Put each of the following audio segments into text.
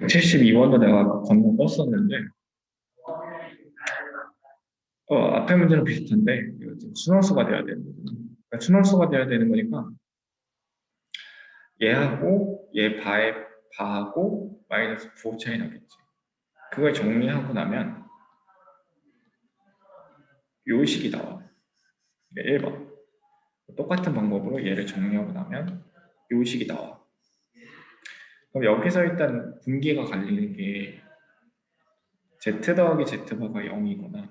172원도 내가 건너 떴었는데 어, 앞에 문제는 비슷한데 지금 순원수가 돼야 되는 거죠. 그러니까 순원수가 돼야 되는 거니까 얘하고 얘 바의 바하고 마이너스 9 차이 나겠지. 그걸 정리하고 나면 요 식이 나와. 1번. 똑같은 방법으로 얘를 정리하고 나면 요 식이 나와. 그럼 여기서 일단 분기가 갈리는 게 z 더하기 z바가 0이거나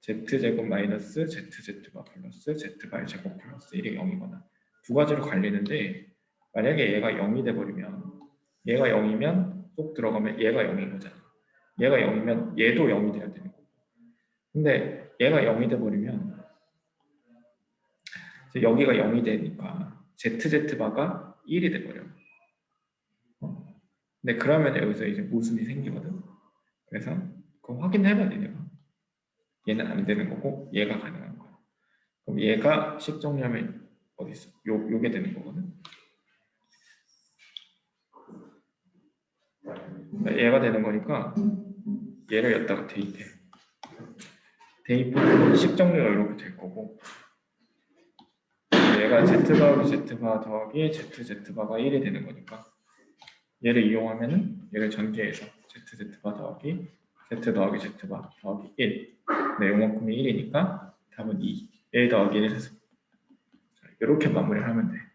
z제곱 마이너스 zz바 플러스 z바의 제곱 플러스 1이 0이거나 두 가지로 갈리는데 만약에 얘가 0이 돼버리면 얘가 0이면 쏙 들어가면 얘가 0인 거잖아. 얘가 0이면 얘도 0이 돼야 되는 거고. 근데 얘가 0이 돼버리면 여기가 0이 되니까 zz바가 1이 돼버려. 어. 근데 그러면 여기서 이제 모순이 생기거든. 그래서 그거 확인해봐야 돼 내가. 얘는 안 되는 거고 얘가 가능한 거야. 그럼 얘가 식 정리하면 어디 있어? 요 요게 되는 거거든. 그러니까 얘가 되는 거니까 얘를 여기다가 대입해. 대입하면 식 정리가 이렇게 될 거고 얘가 z 더하기 z바 더하기 z z바가 1이 되는 거니까 얘를 이용하면은 얘를 전개해서 z z바 더하기 z 더하기 z바 더하기 1 네, 요만큼이 1이니까 답은 2 1 더하기 1 해서 이렇게 마무리를 하면 돼